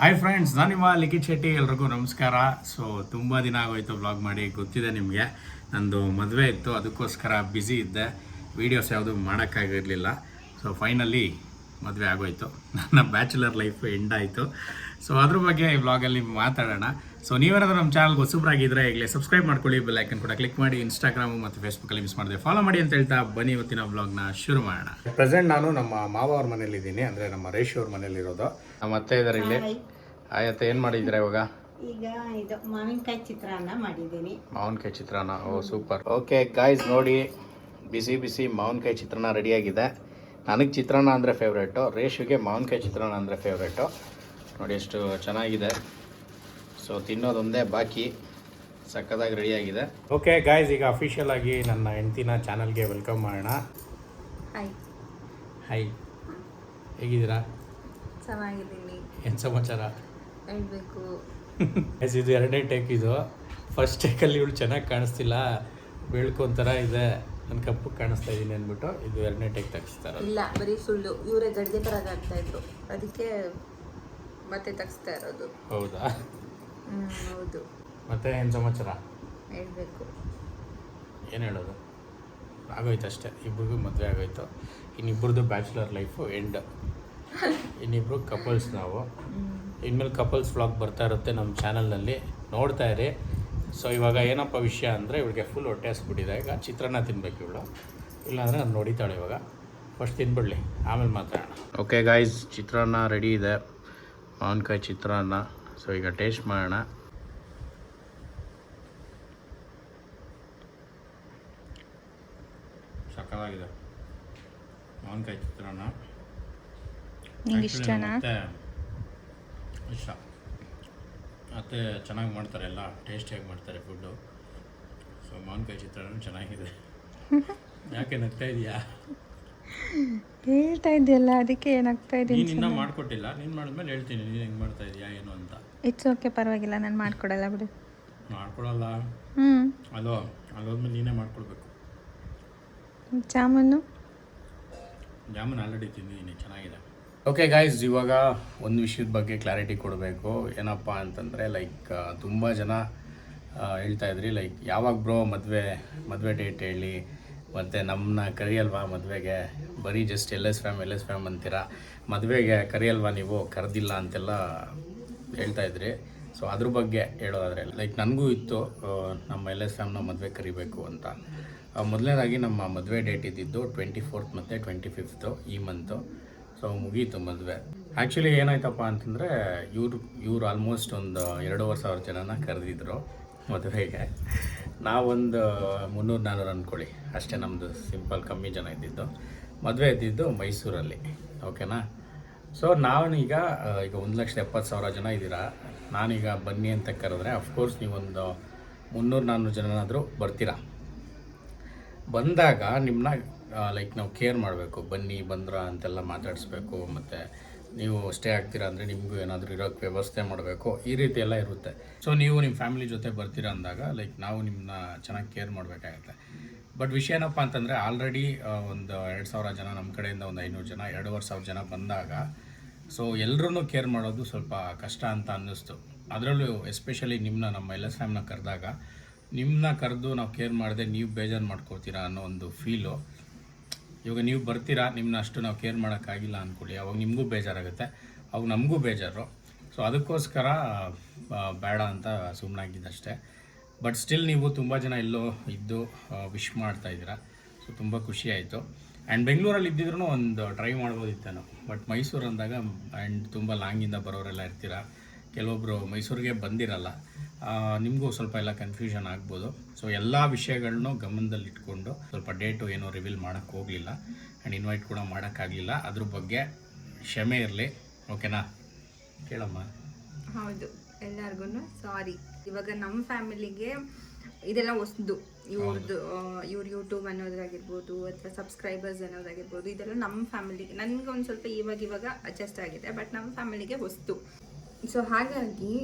Hi friends ನಾನು ನಿಮ್ಮ ಲಿಖಿತ್ ಶೆಟ್ಟಿ, ಎಲ್ರಿಗೂ ನಮಸ್ಕಾರ. ಸೊ ತುಂಬ ದಿನ ಆಗೋಯ್ತು ವ್ಲಾಗ್ ಮಾಡಿ, ಗೊತ್ತಿದೆ ನಿಮಗೆ. ನಂದು ಮದುವೆ ಇತ್ತು, ಅದಕ್ಕೋಸ್ಕರ ಬ್ಯುಸಿ ಇದ್ದೆ. ವೀಡಿಯೋಸ್ ಯಾವುದು ಮಾಡೋಕ್ಕಾಗಿರಲಿಲ್ಲ. ಸೊ ಫೈನಲಿ ಮದುವೆ ಆಗೋಯ್ತು. ನನ್ನ ಬ್ಯಾಚುಲರ್ ಲೈಫ್ ಎಂಡ್ ಆಯಿತು. ಸೊ ಅದ್ರ ಬಗ್ಗೆ ಈ ವ್ಲಾಗಲ್ಲಿ ಮಾತಾಡೋಣ. ಸೊ ನೀವೇನಾದ್ರೂ ನಮ್ಮ ಚಾನಲ್ಗೆ ಹೊಸಬ್ರಾಗಿದ್ದರೆ ಈಗಲೇ ಸಬ್ಸ್ಕ್ರೈಬ್ ಮಾಡ್ಕೊಳ್ಳಿ ಬೆಲ್ ಐಕನ್ ಕೂಡ ಕ್ಲಿಕ್ ಮಾಡಿ ಇನ್ಸ್ಟಾಗ್ರಾಮ್ ಮತ್ತು ಫೇಸ್ಬುಕ್ಕಲ್ಲಿ ಮಿಸ್ ಮಾಡಿದೆ ಫಾಲೋ ಮಾಡಿ ಅಂತ ಹೇಳ್ತಾ ಬನ್ನಿ ಇವತ್ತಿನ ಬ್ಲಾಗ್ನ ಶುರು ಮಾಡೋಣ. ಪ್ರೆಸೆಂಟ್ ನಾನು ನಮ್ಮ ಮಾವ ಅವ್ರ ಮನೇಲಿದ್ದೀನಿ ಅಂದರೆ ನಮ್ಮ ರೇಷ್ ಅವ್ರ ಮನೇಲಿರೋದು ನಮ್ಮ ಅತ್ತೆ ಇದ್ದಾರೆ ಇಲ್ಲಿ. ಆಯತ್ತೆ ಏನು ಮಾಡಿದ್ದೀರಾ ಇವಾಗ? ಈಗ ಇದು ಮಾವಿನಕಾಯಿ ಚಿತ್ರಾನ್ನ ಮಾಡಿದ್ದೀನಿ. ಮಾವಿನಕಾಯಿ ಚಿತ್ರಾನ್ನ ಓ ಸೂಪರ್ ಓಕೆ ಗಾಯ್ಸ್ ನೋಡಿ ಬಿಸಿ ಬಿಸಿ ಮಾವಿನಕಾಯಿ ಚಿತ್ರಾನ್ನ ರೆಡಿಯಾಗಿದೆ ನನಗೆ ಚಿತ್ರಾನ್ನ ಅಂದರೆ ಫೇವ್ರೇಟು ರೇಷುಗೆ ಮಾವಿನಕಾಯಿ ಚಿತ್ರಾನ್ನ ಅಂದರೆ ಫೇವ್ರೇಟು ನೋಡಿ ಎಷ್ಟು ಚೆನ್ನಾಗಿದೆ. ಸೊ ತಿನ್ನೋದೊಂದೇ ಬಾಕಿ. ಸಕ್ಕದಾಗಿ ರೆಡಿಯಾಗಿದೆ ಓಕೆ ಗಾಯ್ಸ್ ಈಗ ಅಫಿಷಿಯಲ್ ಆಗಿ ನನ್ನ ಹೆಂಡತಿನ ಚಾನಲ್ಗೆ ವೆಲ್ಕಮ್ ಮಾಡೋಣ. ಹಾಯ್ ಹಾಯ್ ಹೇಗಿದ್ದೀರಾ? ಚೆನ್ನಾಗಿದ್ದೀನಿ. ಏನು ಸಮಾಚಾರ? ಹೇಳಬೇಕು. ಎಸ್ ಇದು ಎರಡನೇ ಟೇಕ್ ಇದು. ಫಸ್ಟ್ ಟೇಕಲ್ಲಿ ಇವಳು ಚೆನ್ನಾಗಿ ಕಾಣಿಸ್ತಿಲ್ಲ. ಬೆಳ್ಕೊಂಥರ ಇದೆ. ನನ್ನ ಕಪ್ಪು ಕಾಣಿಸ್ತಾ ಇದ್ದೀನಿ ಅಂದ್ಬಿಟ್ಟು ಇದು ಎರಡನೇ ಟೇಕ್ ತೆಗಿಸ್ತಾರೆ ಇಲ್ಲ ಬರೀ ಸುಳ್ಳು. ಇವರೇ ಗಡಿಗೆ ಥರ ಆಗ್ತಾ ಇದ್ರು. ಅದಕ್ಕೆ ಮತ್ತೆ ತಗ್ಸ್ತಾ ಇರೋದು. ಹೌದಾ? ಹೌದು. ಮತ್ತೆ ಏನು ಸಮಾಚಾರ? ಹೇಳಬೇಕು. ಏನು ಹೇಳೋದು? ಆಗೋಯ್ತು ಅಷ್ಟೇ. ಇಬ್ರಿಗೂ ಮದುವೆ ಆಗೋಯ್ತು. ಇನ್ನಿಬ್ರದ್ದು ಬ್ಯಾಚುಲರ್ ಲೈಫು ಎಂಡ್ ಇನ್ನಿಬ್ರು ಕಪಲ್ಸ್ ನಾವು. ಇನ್ಮೇಲೆ ಕಪಲ್ಸ್ ವ್ಲಾಗ್ ಬರ್ತಾ ಇರುತ್ತೆ ನಮ್ಮ ಚಾನಲ್ನಲ್ಲಿ ನೋಡ್ತಾ ಇರಿ. ಸೊ ಇವಾಗ ಏನಪ್ಪ ವಿಷಯ ಅಂದರೆ ಇವಳಿಗೆ ಫುಲ್ ಹೊಟ್ಟೆ ಹಸ್ಬಿಟ್ಟಿದೆ. ಈಗ ಚಿತ್ರಾನ್ನ ತಿನ್ಬೇಕು ಇವಳು. ಇಲ್ಲಾಂದರೆ ನಾನು ನೋಡಿತಾಳೆ ಇವಾಗ. ಫಸ್ಟ್ ತಿನ್ಬಿಡ್ಲಿ. ಆಮೇಲೆ ಮಾತಾಡೋಣ. ಓಕೆ ಗಾಯ್ಸ್ ಚಿತ್ರಾನ್ನ ರೆಡಿ ಇದೆ. ಮಾವಿನಕಾಯಿ ಚಿತ್ರಾನ್ನ. ಸೊ ಈಗ ಟೇಸ್ಟ್ ಮಾಡೋಣ. ಸಕ್ಕದಾಗಿದೆ ಮಾವಿನಕಾಯಿ ಚಿತ್ರಾನ್ನ. ಇಷ್ಟನಾ? ಇಷ್ಟ. ಮತ್ತೆ ಚೆನ್ನಾಗಿ ಮಾಡ್ತಾರೆ ಎಲ್ಲ. ಟೇಸ್ಟಿಯಾಗಿ ಮಾಡ್ತಾರೆ ಫುಡ್ಡು ಸೊ ಮಾವಿನಕಾಯಿ ಚಿತ್ರಾನ್ನ ಚೆನ್ನಾಗಿದೆ. ಯಾಕೆ ನಗ್ತಾ ಇದೆಯಾ? ಹೇಳ್ತಾ ಇದೆಯಲ್ಲ ಅದಕ್ಕೆ ಏನಾಗ್ತಾ ಇದೆ ನೀನು ಇನ್ನೂ ಮಾಡಿಕೊಟ್ಟಿಲ್ಲ. ನೀನು ಮಾಡಿದ್ಮೇಲೆ ಹೇಳ್ತೀನಿ. ನೀನು ಹೆಂಗೆ ಮಾಡ್ತಾ ಇದೆಯಾ ಏನು ಅಂತ. ಇಟ್ಸ್ ಓಕೆ ಪರವಾಗಿಲ್ಲ ನಾನು ಮಾಡ್ಕೊಡಲ್ಲ ಬಿಡು. ಮಾಡ್ಕೊಡಲ್ಲ? ಹ್ಞೂ ಅಲೋ ಅಲ್ಲೋದ್ಮೇಲೆ ನೀನೇ ಮಾಡ್ಕೊಡ್ಬೇಕು. ಜಾಮೂನು? ಜಾಮೂನ್ ಆಲ್ರೆಡಿ ತಿಂದಿದ್ದೀನಿ ಚೆನ್ನಾಗಿದೆ. ಓಕೆ ಗಾಯ್ಸ್ ಇವಾಗ ಒಂದು ವಿಷಯದ ಬಗ್ಗೆ ಕ್ಲಾರಿಟಿ ಕೊಡಬೇಕು. ಏನಪ್ಪ ಅಂತಂದರೆ ಲೈಕ್ ತುಂಬ ಜನ ಹೇಳ್ತಾ ಇದ್ರಿ ಲೈಕ್ ಯಾವಾಗ ಬ್ರೋ ಮದುವೆ ಮದುವೆ ಡೇಟ್ ಹೇಳಿ ಮತ್ತು ನಮ್ಮನ್ನ ಕರಿಯಲ್ವಾ ಮದುವೆಗೆ? ಬರೀ just L S fam L S fam ಅಂತೀರಾ? ಮದುವೆಗೆ ಕರಿಯಲ್ವಾ ನೀವು? ಕರೆದಿಲ್ಲ ಅಂತೆಲ್ಲ ಹೇಳ್ತಾ ಇದ್ರಿ. ಸೊ ಅದ್ರ ಬಗ್ಗೆ ಹೇಳೋದಾದ್ರೆ ಲೈಕ್ ನನಗೂ ಇತ್ತು ನಮ್ಮ ಎಲ್ ಎಸ್ ಎಮ್ನ ಮದುವೆ ಕರಿಬೇಕು ಅಂತ. ಮೊದಲನೇದಾಗಿ ನಮ್ಮ ಮದುವೆ ಡೇಟ್ ಇದ್ದಿದ್ದು ಟ್ವೆಂಟಿ ಫೋರ್ತ್ ಮತ್ತು ಟ್ವೆಂಟಿ ಫಿಫ್ತು ಈ ಮಂತು ಸೊ ಮುಗೀತು ಮದುವೆ. ಆ್ಯಕ್ಚುಲಿ ಏನಾಯ್ತಪ್ಪ ಅಂತಂದರೆ, ಇವರು, ಇವ್ರು ಆಲ್ಮೋಸ್ಟ್ ಒಂದು ಎರಡೂವರೆ ಸಾವಿರ ಜನನ ಕರೆದಿದ್ರು ಮದುವೆಗೆ. ನಾವೊಂದು ಮುನ್ನೂರು ನಾನ್ನೂರು ಅಂದ್ಕೊಳ್ಳಿ ಅಷ್ಟೇ ನಮ್ಮದು ಸಿಂಪಲ್ ಕಮ್ಮಿ ಜನ ಇದ್ದಿದ್ದು. ಮದುವೆ ಇದ್ದಿದ್ದು ಮೈಸೂರಲ್ಲಿ. ಓಕೆನಾ ಸೊ ನಾನೀಗ ಈಗ ಒಂದು ಲಕ್ಷದ ಎಪ್ಪತ್ತು ಸಾವಿರ ಜನ ಇದ್ದೀರಾ? ನಾನೀಗ ಬನ್ನಿ ಅಂತ ಕರೆದ್ರೆ ಅಫ್ಕೋರ್ಸ್ ನೀವೊಂದು ಮುನ್ನೂರು ನಾನ್ನೂರು ಜನನಾದರೂ ಬರ್ತೀರಾ? ಬಂದಾಗ ನಿಮ್ಮನ್ನ ಲೈಕ್ ನಾವು ಕೇರ್ ಮಾಡಬೇಕು. ಬನ್ನಿ, ಬಂದ್ರ ಅಂತೆಲ್ಲ ಮಾತಾಡಿಸ್ಬೇಕು, ಮತ್ತು ನೀವು ಸ್ಟೇ ಆಗ್ತೀರಾ ಅಂದರೆ ನಿಮಗೂ ಏನಾದರೂ ಇರೋಕ್ಕೆ ವ್ಯವಸ್ಥೆ ಮಾಡಬೇಕು, ಈ ರೀತಿ ಎಲ್ಲ ಇರುತ್ತೆ. ಸೊ ನೀವು ನಿಮ್ಮ ಫ್ಯಾಮಿಲಿ ಜೊತೆ ಬರ್ತೀರಾ ಅಂದಾಗ ಲೈಕ್ ನಾವು ನಿಮ್ಮನ್ನ ಚೆನ್ನಾಗಿ ಕೇರ್ ಮಾಡಬೇಕಾಗತ್ತೆ. ಬಟ್ ವಿಷಯ ಏನಪ್ಪ ಅಂತಂದರೆ ಆಲ್ರೆಡಿ ಒಂದು ಎರಡು ಸಾವಿರ ಜನ ನಮ್ಮ ಕಡೆಯಿಂದ ಒಂದು ಐನೂರು ಜನ, ಎರಡೂವರೆ ಸಾವಿರ ಜನ ಬಂದಾಗ ಸೊ ಎಲ್ಲರೂ ಕೇರ್ ಮಾಡೋದು ಸ್ವಲ್ಪ ಕಷ್ಟ ಅಂತ ಅನ್ನಿಸ್ತು. ಅದರಲ್ಲೂ ಎಸ್ಪೆಷಲಿ ನಿಮ್ಮನ್ನ ನಮ್ಮ ಎಲ್ ಎಸ್ ಫ್ಯಾಮ್ನ ಕರೆದಾಗ ನಿಮ್ಮನ್ನ ಕರೆದು ನಾವು ಕೇರ್ ಮಾಡದೆ ನೀವು ಬೇಜಾರು ಮಾಡ್ಕೋತೀರಾ ಅನ್ನೋ ಒಂದು ಫೀಲು ಇವಾಗ ನೀವು ಬರ್ತೀರಾ ನಿಮ್ಮನ್ನ ಅಷ್ಟು ನಾವು ಕೇರ್ ಮಾಡೋಕ್ಕಾಗಿಲ್ಲ ಅಂದ್ಕೊಳ್ಳಿ ಅವಾಗ ನಿಮಗೂ ಬೇಜಾರಾಗುತ್ತೆ, ಅವಾಗ ನಮಗೂ ಬೇಜಾರು. ಸೊ ಅದಕ್ಕೋಸ್ಕರ ಬೇಡ ಅಂತ ಸುಮ್ಮನಾಗಿದ್ದಷ್ಟೇ ಬಟ್ ಸ್ಟಿಲ್ ನೀವು ತುಂಬ ಜನ ಎಲ್ಲೋ ಇದ್ದು ವಿಶ್ ಮಾಡ್ತಾ ಇದ್ದೀರಾ. ಸೊ ತುಂಬ ಖುಷಿ ಆಯಿತು. ಆ್ಯಂಡ್ ಬೆಂಗಳೂರಲ್ಲಿ ಇದ್ದಿದ್ರು ಒಂದು ಟ್ರೈ ಮಾಡ್ಬೋದಿತ್ತೇನೋ. ಬಟ್ ಮೈಸೂರು ಅಂದಾಗ ಆ್ಯಂಡ್ ತುಂಬ ಲಾಂಗಿಂದ ಬರೋರೆಲ್ಲ ಇರ್ತೀರಾ. ಕೆಲವೊಬ್ಬರು ಮೈಸೂರಿಗೆ ಬಂದಿರಲ್ಲ. ನಿಮಗೂ ಸ್ವಲ್ಪ ಎಲ್ಲ ಕನ್ಫ್ಯೂಷನ್ ಆಗ್ಬೋದು. ಸೊ ಎಲ್ಲ ವಿಷಯಗಳನ್ನೂ ಗಮನದಲ್ಲಿಟ್ಕೊಂಡು ಸ್ವಲ್ಪ ಡೇಟು ಏನೋ ರಿವೀಲ್ ಮಾಡೋಕ್ಕೆ ಹೋಗಲಿಲ್ಲ. ಆ್ಯಂಡ್ ಇನ್ವೈಟ್ ಕೂಡ ಮಾಡೋಕ್ಕಾಗಲಿಲ್ಲ ಅದ್ರ ಬಗ್ಗೆ ಕ್ಷಮೆ ಇರಲಿ. ಓಕೆನಾ ಕೇಳಮ್ಮ. ಹೌದು. ಎಲ್ಲರಿಗೂ ಸಾರಿ. ಇವಾಗ ನಮ್ಮ ಫ್ಯಾಮಿಲಿಗೆ ಇದೆಲ್ಲ ಹೊಸ್ದು. ಇವ್ರದ್ದು ಇವ್ರ ಯೂಟ್ಯೂಬ್ ಅನ್ನೋದಾಗಿರ್ಬೋದು ಅಥವಾ ಸಬ್ಸ್ಕ್ರೈಬರ್ಸ್ ಅನ್ನೋದಾಗಿರ್ಬೋದು ಇದೆಲ್ಲ ನಮ್ಮ ಫ್ಯಾಮಿಲಿಗೆ ನನಗೆ ಒಂದು ಸ್ವಲ್ಪ ಇವಾಗ ಇವಾಗ ಅಡ್ಜಸ್ಟ್ ಆಗಿದೆ ಬಟ್ ನಮ್ಮ ಫ್ಯಾಮಿಲಿಗೆ ಹೊಸ್ತು ಸೊ ಹಾಗಾಗಿ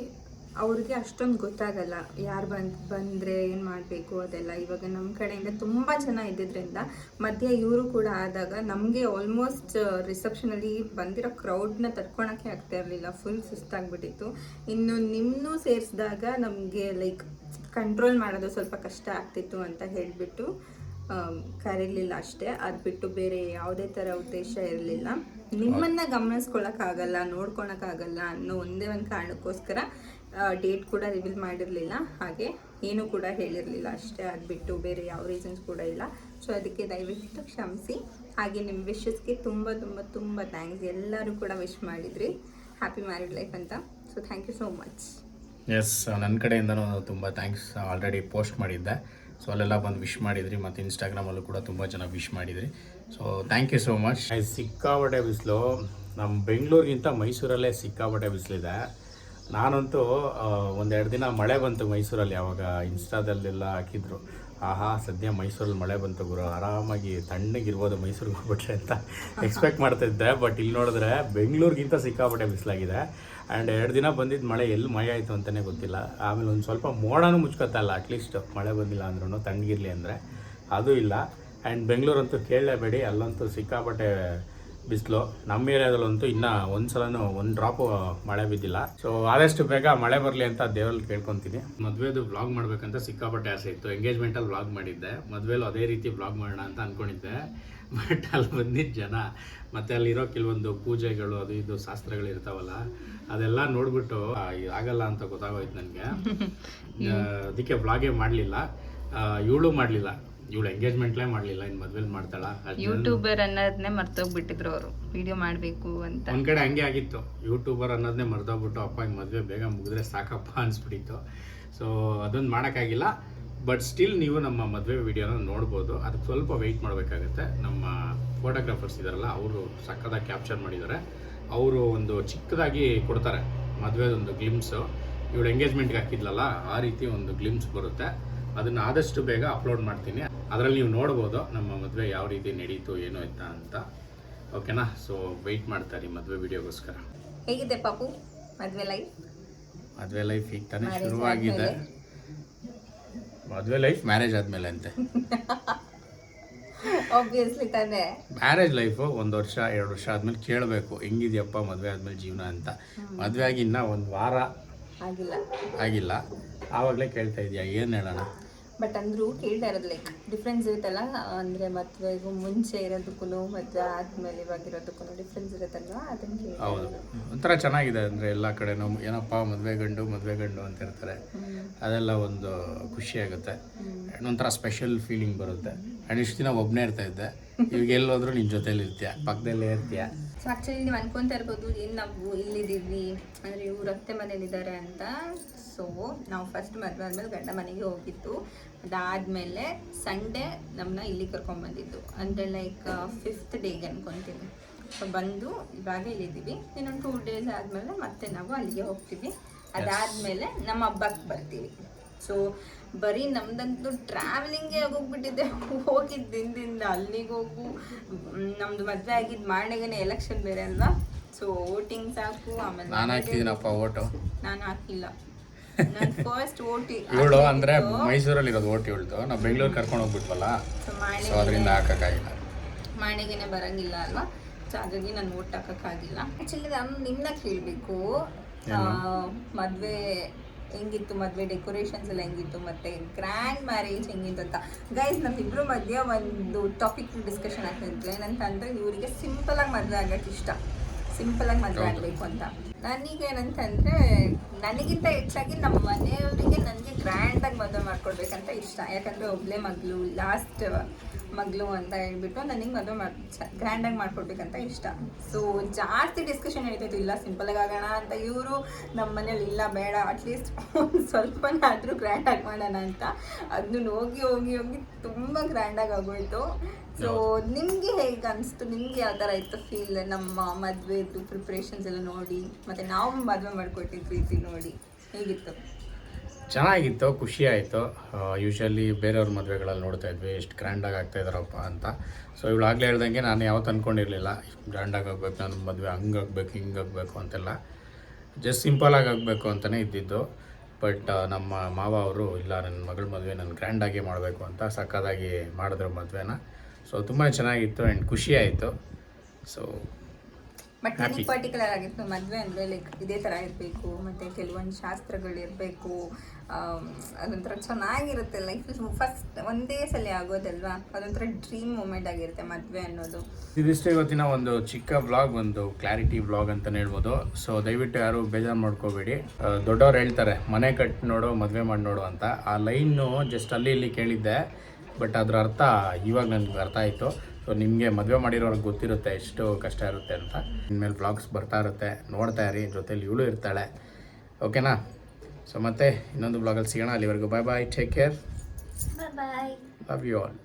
ಅವ್ರಿಗೆ ಅಷ್ಟೊಂದು ಗೊತ್ತಾಗಲ್ಲ. ಯಾರು ಬಂದ್, ಬಂದರೆ ಏನು ಮಾಡಬೇಕು ಅದೆಲ್ಲ. ಇವಾಗ ನಮ್ಮ ಕಡೆಯಿಂದ ತುಂಬ ಜನ ಇದ್ದಿದ್ರಿಂದ ಮಧ್ಯೆ ಇವರು ಕೂಡ ಆದಾಗ ನಮಗೆ ಆಲ್ಮೋಸ್ಟ್ ರಿಸೆಪ್ಷನಲ್ಲಿ ಬಂದಿರೋ ಕ್ರೌಡ್ನ ತಡ್ಕೊಳಕ್ಕೆ ಆಗ್ತಾ ಇರಲಿಲ್ಲ. ಫುಲ್ ಸುಸ್ತಾಗ್ಬಿಟ್ಟಿತ್ತು. ಇನ್ನು ನಿಮ್ಮನ್ನು ಸೇರಿಸಿದಾಗ ನಮಗೆ ಲೈಕ್ ಕಂಟ್ರೋಲ್ ಮಾಡೋದು ಸ್ವಲ್ಪ ಕಷ್ಟ ಆಗ್ತಿತ್ತು ಅಂತ ಹೇಳಿಬಿಟ್ಟು ಕರೀಲಿಲ್ಲ ಅಷ್ಟೇ. ಅದು ಬಿಟ್ಟು ಬೇರೆ ಯಾವುದೇ ಥರ ಉದ್ದೇಶ ಇರಲಿಲ್ಲ. ನಿಮ್ಮನ್ನ ಗಮನಿಸ್ಕೊಳಕ್ಕಾಗಲ್ಲ, ನೋಡ್ಕೊಳಕ್ಕಾಗಲ್ಲ ಅನ್ನೋ ಒಂದೇ ಒಂದು ಕಾರಣಕ್ಕೋಸ್ಕರ ಡೇಟ್ ಕೂಡ ರಿವೀಲ್ ಮಾಡಿರಲಿಲ್ಲ. ಹಾಗೆ ಏನೂ ಕೂಡ ಹೇಳಿರಲಿಲ್ಲ. ಅಷ್ಟೇ ಅದು ಬಿಟ್ಟು ಬೇರೆ ಯಾವ ರೀಸನ್ಸ್ ಕೂಡ ಇಲ್ಲ. ಸೊ ಅದಕ್ಕೆ ದಯವಿಟ್ಟು ಕ್ಷಮಿಸಿ. ಹಾಗೆ ನಿಮ್ಮ ವಿಶಸ್ಗೆ ತುಂಬ ತುಂಬ ತುಂಬ ಥ್ಯಾಂಕ್ಸ್ ಎಲ್ಲರೂ ಕೂಡ ವಿಶ್ ಮಾಡಿದ್ರಿ. ಹ್ಯಾಪಿ ಮ್ಯಾರಿಡ್ ಲೈಫ್ ಅಂತ. So thank you so much S ನನ್ನ ಕಡೆಯಿಂದನೂ ತುಂಬ ಥ್ಯಾಂಕ್ಸ್ ಆಲ್ರೆಡಿ ಪೋಸ್ಟ್ ಮಾಡಿದ್ದೆ. ಸೊ ಅಲ್ಲೆಲ್ಲ ಬಂದು ವಿಶ್ ಮಾಡಿದ್ರಿ. ಮತ್ತು ಇನ್ಸ್ಟಾಗ್ರಾಮಲ್ಲೂ ಕೂಡ ತುಂಬ ಜನ ವಿಶ್ ಮಾಡಿದ್ರಿ. So thank you so much ಸಿಕ್ಕಾಪಟ್ಟೆ ಬಿಸಿಲು. ನಮ್ಮ ಬೆಂಗಳೂರಿಗಿಂತ ಮೈಸೂರಲ್ಲೇ ಸಿಕ್ಕಾಪಟ್ಟೆ ಬಿಸಿಲಿದೆ. ನಾನಂತೂ ಒಂದೆರಡು ದಿನ ಮಳೆ ಬಂತು ಮೈಸೂರಲ್ಲಿ ಯಾವಾಗ ಇನ್ಸ್ಟಾದಲ್ಲೆಲ್ಲ ಹಾಕಿದ್ರು. ಆಹಾ, ಸದ್ಯ ಮೈಸೂರಲ್ಲಿ ಮಳೆ ಬಂತು ಗುರು, ಆರಾಮಾಗಿ ತಣ್ಣಗಿರ್ಬೋದು ಮೈಸೂರಿಗೆ ಹೋಗ್ಬಿಟ್ರೆ ಅಂತ ಎಕ್ಸ್ಪೆಕ್ಟ್ ಮಾಡ್ತಿದ್ದೆ ಬಟ್ ಇಲ್ಲಿ ನೋಡಿದ್ರೆ ಬೆಂಗಳೂರಿಗಿಂತ ಸಿಕ್ಕಾಪಟ್ಟೆ ಬಿಸಿಲಾಗಿದೆ. ಆ್ಯಂಡ್ ಎರಡು ದಿನ ಬಂದಿದ್ದು ಮಳೆ ಎಲ್ಲಿ ಮಳೆ ಆಯಿತು ಅಂತಲೇ ಗೊತ್ತಿಲ್ಲ. ಆಮೇಲೆ ಒಂದು ಸ್ವಲ್ಪ ಮೋಡನೂ ಮುಚ್ಕೊತಲ್ಲ ಅಟ್ಲೀಸ್ಟ್ ಮಳೆ ಬಂದಿಲ್ಲ ಅಂದ್ರೂ ತಣ್ಣಗಿರಲಿ ಅಂದರೆ. ಅದು ಇಲ್ಲ. ಆ್ಯಂಡ್ ಬೆಂಗಳೂರಂತೂ ಕೇಳಲೇಬೇಡಿ, ಅಲ್ಲಂತೂ ಸಿಕ್ಕಾಪಟ್ಟೆ ಬಿಸಿಲು. ನಮ್ಮ ಏರಿಯಾದಲ್ಲಂತೂ ಇನ್ನೂ ಒಂದು ಸಲನೂ ಒಂದು ಡ್ರಾಪು ಮಳೆ ಬಿದ್ದಿಲ್ಲ. ಸೊ ಆದಷ್ಟು ಬೇಗ ಮಳೆ ಬರಲಿ ಅಂತ ದೇವರಲ್ಲಿ ಕೇಳ್ಕೊತೀನಿ. ಮದುವೆದು ವ್ಲಾಗ್ ಮಾಡಬೇಕಂತ ಸಿಕ್ಕಾಪಟ್ಟೆ ಆಸೆ ಇತ್ತು. ಎಂಗೇಜ್ಮೆಂಟಲ್ಲಿ ವ್ಲಾಗ್ ಮಾಡಿದ್ದೆ. ಮದುವೆಲೂ ಅದೇ ರೀತಿ ವ್ಲಾಗ್ ಮಾಡೋಣ ಅಂತ ಅಂದ್ಕೊಂಡಿದ್ದೆ ಬಟ್ ಅಲ್ಲಿ ಬಂದಿದ್ದ ಜನ ಮತ್ತೆ ಅಲ್ಲಿರೋ ಕೆಲವೊಂದು ಪೂಜೆಗಳು ಅದು ಇದು ಶಾಸ್ತ್ರಗಳು ಇರ್ತಾವಲ್ಲ ಅದೆಲ್ಲ ನೋಡ್ಬಿಟ್ಟು ಆಗಲ್ಲ ಅಂತ ಗೊತ್ತಾಗೋಯ್ತು ನನಗೆ. ಅದಕ್ಕೆ ವ್ಲಾಗೇ ಮಾಡಲಿಲ್ಲ. ಇವಳು ಮಾಡಲಿಲ್ಲ. ಇವಳು ಎಂಗೇಜ್ಮೆಂಟ್ಲೇ ಮಾಡಲಿಲ್ಲ ಇನ್ನು ಮದ್ವೆಲಿ ಮಾಡ್ತಾಳ? ಯೂಟ್ಯೂಬರ್ ಅನ್ನೋದನ್ನೇ ಮರ್ತೋಗ್ಬಿಟ್ಟಿದ್ರು ಅವರು. ವಿಡಿಯೋ ಮಾಡಬೇಕು ಅಂತ. ಒಂದ್ ಕಡೆ ಹಂಗೆ ಆಗಿತ್ತು. ಯೂಟ್ಯೂಬರ್ ಅನ್ನೋದನ್ನೇ ಮರ್ತೋಗ್ಬಿಟ್ಟು ಅಪ್ಪ ಹಿಂಗೆ ಮದುವೆ ಬೇಗ ಮುಗಿದ್ರೆ ಸಾಕಪ್ಪ ಅನ್ಸ್ಬಿಟ್ಟಿತ್ತು. ಸೊ ಅದೊಂದು ಮಾಡೋಕ್ಕಾಗಿಲ್ಲ. ಬಟ್ ಸ್ಟಿಲ್ ನೀವು ನಮ್ಮ ಮದುವೆ ವಿಡಿಯೋನ ನೋಡ್ಬೋದು. ಅದಕ್ಕೆ ಸ್ವಲ್ಪ ವೆಯ್ಟ್ ಮಾಡಬೇಕಾಗುತ್ತೆ. ನಮ್ಮ ಫೋಟೋಗ್ರಾಫರ್ಸ್ ಇದಾರಲ್ಲ ಅವರು ಸಕ್ಕದಾಗಿ ಕ್ಯಾಪ್ಚರ್ ಮಾಡಿದ್ದಾರೆ ಅವರು ಒಂದು ಚಿಕ್ಕದಾಗಿ ಕೊಡ್ತಾರೆ ಮದುವೆದೊಂದು ಗ್ಲಿಮ್ಸು ಇವಳು ಎಂಗೇಜ್ಮೆಂಟ್ಗೆ ಹಾಕಿದ್ಲಲ್ಲ ಆ ರೀತಿ ಒಂದು ಗ್ಲಿಮ್ಸ್ ಬರುತ್ತೆ. ಅದನ್ನು ಆದಷ್ಟು ಬೇಗ ಅಪ್ಲೋಡ್ ಮಾಡ್ತೀನಿ. ಅದರಲ್ಲಿ ನೀವು ನೋಡ್ಬೋದು ನಮ್ಮ ಮದುವೆ ಯಾವ ರೀತಿ ನಡೀತು ಏನು ಅಂತ. ಅಂತ ಓಕೆನಾ ಸೊ ವೆಯ್ಟ್ ಮಾಡ್ತಾರೆ ಮದುವೆ ವಿಡಿಯೋಗೋಸ್ಕರ. ಹೇಗಿದೆ ಪಾಪು? ಮದುವೆ ಲೈಫ್ ಮದುವೆ ಲೈಫ್ ಈಗ ತಾನೇ ಶುರುವಾಗಿದೆ. ಮದುವೆ ಲೈಫ್ ಮ್ಯಾರೇಜ್ ಆದಮೇಲೆ ಅಂತೆ. ಆಬ್ವಿಯಸ್ಲಿ ತಾನೇ. ಮ್ಯಾರೇಜ್ ಲೈಫು ಒಂದು ವರ್ಷ ಎರಡು ವರ್ಷ ಆದಮೇಲೆ ಕೇಳಬೇಕು. ಹೆಂಗಿದೆಯಪ್ಪ ಮದುವೆ ಆದಮೇಲೆ ಜೀವನ ಅಂತ. ಮದುವೆ ಆಗಿ ಇನ್ನೂ ಒಂದು ವಾರ ಆಗಿಲ್ಲ. ಆಗಿಲ್ಲ. ಆವಾಗಲೇ ಕೇಳ್ತಾ ಇದೆಯಾ? ಏನು ಹೇಳೋಣ? ಬಟ್ ಅಂದ್ರೂ ಕೇಳ್ತಾ ಇರೋದು ಲೈಕ್ ಡಿಫ್ರೆನ್ಸ್ ಇರುತ್ತಲ್ಲ? ಅಂದರೆ ಮದುವೆಗೂ ಮುಂಚೆ ಇರೋದಕ್ಕೂ ಮದುವೆ ಆದ್ಮೇಲೆ ಇವಾಗ ಇರೋದಕ್ಕೂ ಡಿಫ್ರೆನ್ಸ್ ಇರುತ್ತಲ್ವಾ? ಅದನ್ನ ಹೌದು. ಒಂಥರ ಚೆನ್ನಾಗಿದೆ ಅಂದರೆ ಎಲ್ಲ ಕಡೆನೂ ಏನಪ್ಪ ಮದುವೆ ಗಂಡು ಮದುವೆ ಗಂಡು ಅಂತ ಇರ್ತಾರೆ. ಅದೆಲ್ಲ ಒಂದು ಖುಷಿ. And ಒಂಥರ ಸ್ಪೆಷಲ್ ಫೀಲಿಂಗ್ ಬರುತ್ತೆ. ಆ್ಯಂಡ್ ಇಷ್ಟು ದಿನ ಒಬ್ಬನೇ ಇರ್ತಾ ಇದ್ದೆ. ಇವಾಗ ಎಲ್ಲೋದ್ರೂ ನಿನ್ನ ಜೊತೆಲಿ ಇರ್ತೀಯ ಪಕ್ಕದಲ್ಲೇ ಇರ್ತೀಯ. ಸೊ ಆ್ಯಕ್ಚುಲಿ ನೀವು ಅನ್ಕೊಂತಾ ಇರ್ಬೋದು ಏನು ನಾವು ಇಲ್ಲಿದ್ದೀವಿ ಅಂದರೆ ಇವ್ರು ಅತ್ತೆ ಮನೇಲಿದ್ದಾರೆ ಅಂತ. ಸೊ ನಾವು ಫಸ್ಟ್ ಮದುವೆ ಆದಮೇಲೆ ಗಂಡ ಮನೆಗೆ ಹೋಗಿದ್ದು. ಅದಾದಮೇಲೆ ಸಂಡೇ ನಮ್ಮನ್ನ ಇಲ್ಲಿ ಕರ್ಕೊಂಡ್ಬಂದಿದ್ದು ಅಂದರೆ ಲೈಕ್ ಫಿಫ್ತ್ ಡೇಗೆ ಅನ್ಕೊತೀನಿ. ಸೊ ಬಂದು ಇವಾಗ ಇಲ್ಲಿದ್ದೀವಿ. ಇನ್ನೊಂದು ಟೂ ಡೇಸ್ ಆದಮೇಲೆ ಮತ್ತೆ ನಾವು ಅಲ್ಲಿಗೆ ಹೋಗ್ತೀವಿ. ಅದಾದಮೇಲೆ ನಮ್ಮ ಹಬ್ಬಕ್ಕೆ ಬರ್ತೀವಿ. ಸೊ ಬರೀ ನಮ್ದಂತೂ ಟ್ರಾವೆಲಿಂಗೇ ಆಗೋಗ್ಬಿಟ್ಟಿದೆ. ಹೋಗಿದ್ದು ದಿನದಿಂದ ಅಲ್ಲಿಗೆ ಹೋಗು. ನಮ್ದು ಮದುವೆ ಆಗಿದ್ದು ಮಾರ್ನೆಗೇನೆ ಎಲೆಕ್ಷನ್ ಬೇರೆ ಅಲ್ವಾ? ಸೊ ವೋಟಿಂಗ್ ಸಾಕು ಆಮೇಲೆ ನಾನು ಹಾಕಿದ್ದೀನಪ್ಪ ಓಟು ನಾನು ಹಾಕಿಲ್ಲ. ನಾನು ಫಸ್ಟ್ ಓಟಿ ಇವಳು ಅಂದರೆ ಮೈಸೂರಲ್ಲಿ ಇರೋದು ಓಟ್ ಇವಳ್ದು. ನಾವು ಬೆಂಗಳೂರು ಕರ್ಕೊಂಡು ಹೋಗ್ಬಿಟ್ವಲ್ಲ? ಸೊ ಅದರಿಂದ ಹಾಕೋಕ್ಕಾಗಿಲ್ಲ. ಮಾಣೆಗೆನೆ ಬರಂಗಿಲ್ಲ ಅಲ್ವಾ? ಸೊ ಹಾಗಾಗಿ ನಾನು ಓಟ್ ಹಾಕೋಕ್ಕಾಗಿಲ್ಲ. ಆ್ಯಕ್ಚುಲಿ ನಾನು ನಿಮ್ಮನ್ನ ಕೇಳಬೇಕು. ಮದುವೆ ಹೆಂಗಿತ್ತು ಮದುವೆ ಡೆಕೋರೇಷನ್ಸ್ ಎಲ್ಲ ಹೆಂಗಿತ್ತು ಮತ್ತೆ ಗ್ರ್ಯಾಂಡ್ ಮ್ಯಾರೇಜ್ ಹೆಂಗಿತ್ತು ಅಂತ. ಗೈಸ್ ನಮ್ಮಿಬ್ರು ಮಧ್ಯೆ ಒಂದು ಟಾಪಿಕ್ ಡಿಸ್ಕಷನ್ ಆಗ್ತಿತ್ತು ಏನಂತಂದ್ರೆ ಇವರಿಗೆ ಸಿಂಪಲ್ ಆಗಿ ಮದುವೆ ಆಗಕ್ಕೆ ಇಷ್ಟ. ಸಿಂಪಲ್ ಆಗಿ ಮದುವೆ ಆಗಬೇಕು ಅಂತ. ನನಗೆ ಏನಂತಂದ್ರೆ ನನಗಿಂತ ಹೆಚ್ಚಾಗಿ ನಮ್ಮ ಮನೆಯವರಿಗೆ ನನಗೆ ಗ್ರ್ಯಾಂಡಾಗಿ ಮದುವೆ ಮಾಡ್ಕೊಡ್ಬೇಕಂತ ಇಷ್ಟ. ಯಾಕಂದ್ರೆ ಒಬ್ಳೆ ಮಗಳು ಲಾಸ್ಟ್ ಮಗಳು ಅಂತ ಹೇಳ್ಬಿಟ್ಟು ನನಗೆ ಮದುವೆ ಮಾಡಿ ಗ್ರ್ಯಾಂಡಾಗಿ ಮಾಡ್ಕೊಡ್ಬೇಕಂತ ಇಷ್ಟ. ಸೊ ಜಾಸ್ತಿ ಡಿಸ್ಕಷನ್ ನಡೀತಾಯಿತ್ತು ಇಲ್ಲ ಸಿಂಪಲಾಗಿ ಆಗೋಣ ಅಂತ ಇವರು ನಮ್ಮ ಮನೇಲಿ ಇಲ್ಲ ಬೇಡ ಅಟ್ಲೀಸ್ಟ್ ಒಂದು ಸ್ವಲ್ಪನಾದರೂ ಗ್ರ್ಯಾಂಡಾಗಿ ಮಾಡೋಣ ಅಂತ. ಅದನ್ನು ಹೋಗಿ ಹೋಗಿ ಹೋಗಿ ತುಂಬ ಗ್ರ್ಯಾಂಡಾಗಿ ಆಗೋಯ್ತು. ಸೊ ನಿಮಗೆ ಹೇಗೆ ಅನಿಸ್ತು? ನಿಮಗೆ ಯಾವ ಥರ ಇತ್ತು ಫೀಲ್ ನಮ್ಮ ಮದುವೆದು ಪ್ರಿಪ್ರೇಷನ್ಸ್ ಎಲ್ಲ ನೋಡಿ ಮತ್ತು ನಾವು ಮದುವೆ ಮಾಡ್ಕೊಟ್ಟಿದ್ದ ರೀತಿ ನೋಡಿ? ಹೇಗಿತ್ತು? ಚೆನ್ನಾಗಿತ್ತು ಖುಷಿ ಆಯಿತು ಯೂಶ್ವಲಿ ಬೇರೆಯವ್ರ ಮದುವೆಗಳಲ್ಲಿ ನೋಡ್ತಾ ಇದ್ವಿ, ಎಷ್ಟು ಗ್ರ್ಯಾಂಡಾಗಿ ಆಗ್ತಾ ಇದ್ದಾರಪ್ಪ ಅಂತ. ಸೊ ಇವಳು ಆಗಲೇ ಹೇಳ್ದಂಗೆ ನಾನು ಯಾವತ್ತು ಅಂದ್ಕೊಂಡಿರಲಿಲ್ಲ ಗ್ರ್ಯಾಂಡಾಗಿ ಆಗಬೇಕು ನನ್ನ ಮದುವೆ ಹಂಗೆ ಆಗಬೇಕು, ಹಿಂಗೆ ಆಗಬೇಕು ಅಂತೆಲ್ಲ. ಜಸ್ಟ್ ಸಿಂಪಲಾಗಿ ಆಗಬೇಕು ಅಂತಲೇ ಇದ್ದಿದ್ದು. ಬಟ್ ನಮ್ಮ ಮಾವ ಅವರು, ಇಲ್ಲ ನನ್ನ ಮಗಳ ಮದುವೆ ನಾನು ಗ್ರ್ಯಾಂಡಾಗಿ ಮಾಡಬೇಕು ಅಂತ ಸಕ್ಕದಾಗಿ ಮಾಡಿದ್ರು ಮದುವೆನ. ಸೊ ತುಂಬ ಚೆನ್ನಾಗಿತ್ತು ಆ್ಯಂಡ್ ಖುಷಿ ಆಯಿತು ಸೊ ಬಟ್ ನನಗೆ ಪರ್ಟಿಕ್ಯುಲರ್ ಆಗಿತ್ತು ಮದುವೆ ಅಂದರೆ ಲೈಕ್ ಇದೇ ಥರ ಇರಬೇಕು ಮತ್ತು ಕೆಲವೊಂದು ಶಾಸ್ತ್ರಗಳು ಇರಬೇಕು ಅದೊಂಥರ ಚೆನ್ನಾಗಿರುತ್ತೆ ಲೈಫ್ ಫಸ್ಟ್ ಒಂದೇ ಸಲ ಆಗೋದಲ್ವಾ? ಅದೊಂಥರ ಡ್ರೀಮ್ ಮೂಮೆಂಟ್ ಆಗಿರುತ್ತೆ ಮದುವೆ ಅನ್ನೋದು. ಇದಿಷ್ಟೇ ಇವತ್ತಿನ ಒಂದು ಚಿಕ್ಕ ವ್ಲಾಗ್ ಒಂದು ಕ್ಲಾರಿಟಿ ವ್ಲಾಗ್ ಅಂತಲೇ ಹೇಳ್ಬೋದು. ಸೊ ದಯವಿಟ್ಟು ಯಾರು ಬೇಜಾರು ಮಾಡ್ಕೋಬೇಡಿ. ದೊಡ್ಡವ್ರು ಹೇಳ್ತಾರೆ ಮನೆ ಕಟ್ಟಿ ನೋಡು ಮದುವೆ ಮಾಡಿ ನೋಡು ಅಂತ. ಆ ಲೈನು ಜಸ್ಟ್ ಅಲ್ಲಿ ಇಲ್ಲಿ ಕೇಳಿದ್ದೆ ಬಟ್ ಅದ್ರ ಅರ್ಥ ಇವಾಗ ನನಗೆ ಅರ್ಥ ಆಯಿತು. ಸೊ ನಿಮಗೆ ಮದುವೆ ಮಾಡಿರೋರ್ಗೆ ಗೊತ್ತಿರುತ್ತೆ ಎಷ್ಟು ಕಷ್ಟ ಇರುತ್ತೆ ಅಂತ. ಇನ್ಮೇಲೆ ಬ್ಲಾಗ್ಸ್ ಬರ್ತಾ ಇರುತ್ತೆ. ನೋಡ್ತಾ ಇರಿ. ಜೊತೇಲಿ ಇವಳು ಇರ್ತಾಳೆ. ಓಕೆನಾ ಸೊ ಮತ್ತೆ ಇನ್ನೊಂದು ಬ್ಲಾಗಲ್ಲಿ ಸಿಗೋಣ. ಅಲ್ಲಿವರೆಗೂ bye bye take care bye love you all